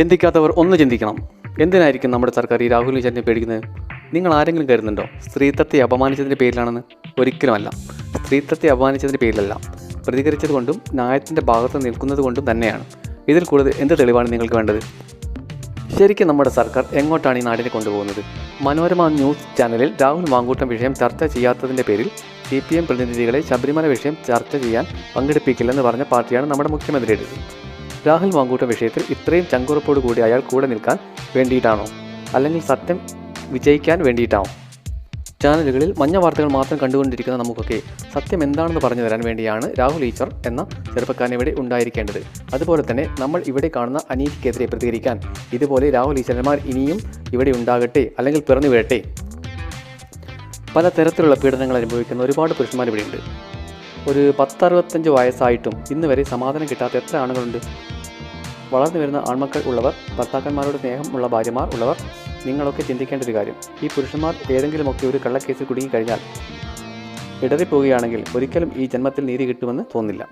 ചിന്തിക്കാത്തവർ ഒന്ന് ചിന്തിക്കണം. എന്തിനായിരിക്കും നമ്മുടെ സർക്കാർ ഈ രാഹുൽ ഈശ്വരനെ പേടിക്കുന്നത്? നിങ്ങൾ ആരെങ്കിലും കരുതുന്നുണ്ടോ? സ്ത്രീത്വത്തെ അപമാനിച്ചതിന്റെ പേരിലാണെന്ന്? ഒരിക്കലുമല്ല. സ്ത്രീത്വത്തെ അപമാനിച്ചതിന്റെ പേരിലല്ല. പ്രതികരിച്ചത് കൊണ്ടും ന്യായത്തിന്റെ ഭാഗത്ത് നിൽക്കുന്നത് കൊണ്ടും തന്നെയാണ്. ഇതിൽ കൂടുതൽ എന്ത് തെളിവാണ് നിങ്ങൾക്ക് വേണ്ടത്? ശരിക്കും നമ്മുടെ സർക്കാർ എങ്ങോട്ടാണ് ഈ നാടിനെ കൊണ്ടുപോകുന്നത്? മനോരമ ന്യൂസ് ചാനലിൽ രാഹുൽ മാങ്കൂട്ടം വിഷയം ചർച്ച ചെയ്യാത്തതിന്റെ പേരിൽ സി പി എം പ്രതിനിധികളെ ശബരിമല വിഷയം ചർച്ച ചെയ്യാൻ പങ്കെടുപ്പിക്കില്ലെന്ന് പറഞ്ഞ പാർട്ടിയാണ് നമ്മുടെ മുഖ്യമന്ത്രിയുടേത്. രാഹുൽ മാങ്കൂട്ട വിഷയത്തിൽ ഇത്രയും ചങ്കുറപ്പോട് കൂടി അയാൾ കൂടെ നിൽക്കാൻ വേണ്ടിയിട്ടാണോ? അല്ലെങ്കിൽ സത്യം വിജയിക്കാൻ വേണ്ടിയിട്ടാണോ? ചാനലുകളിൽ മഞ്ഞ വാർത്തകൾ മാത്രം കണ്ടുകൊണ്ടിരിക്കുന്ന നമുക്കൊക്കെ സത്യം എന്താണെന്ന് പറഞ്ഞു തരാൻ വേണ്ടിയാണ് രാഹുൽ ഈശ്വർ എന്ന ചെറുപ്പക്കാരൻ ഇവിടെ ഉണ്ടായിരിക്കേണ്ടത്. അതുപോലെ തന്നെ നമ്മൾ ഇവിടെ കാണുന്ന അനീതിക്കെതിരെ പ്രതികരിക്കാൻ ഇതുപോലെ രാഹുൽ ഈശ്വരന്മാർ ഇനിയും ഇവിടെ ഉണ്ടാകട്ടെ അല്ലെങ്കിൽ പിറന്നു വീഴട്ടെ പല തരത്തിലുള്ള പീഡനങ്ങൾ അനുഭവിക്കുന്ന ഒരുപാട് പുരുഷന്മാർ ഇവിടെയുണ്ട്. ഒരു പത്തറുപത്തഞ്ച് വയസ്സായിട്ടും ഇന്ന് വരെ സമാധാനം കിട്ടാത്ത എത്ര ആണുങ്ങളുണ്ട്? വളർന്നു വരുന്ന ആൺമക്കൾ ഉള്ളവർ ഭർത്താക്കന്മാരോട് സ്നേഹമുള്ള ഭാര്യമാർ ഉള്ളവർ നിങ്ങളൊക്കെ ചിന്തിക്കേണ്ട ഒരു കാര്യം. ഈ പുരുഷന്മാർ ഏതെങ്കിലുമൊക്കെ ഒരു കള്ളക്കേസിൽ കുടുങ്ങിക്കഴിഞ്ഞാൽ ഇടറിപ്പോവുകയാണെങ്കിൽ ഒരിക്കലും ഈ ജന്മത്തിൽ നീതി കിട്ടുമെന്ന് തോന്നില്ല.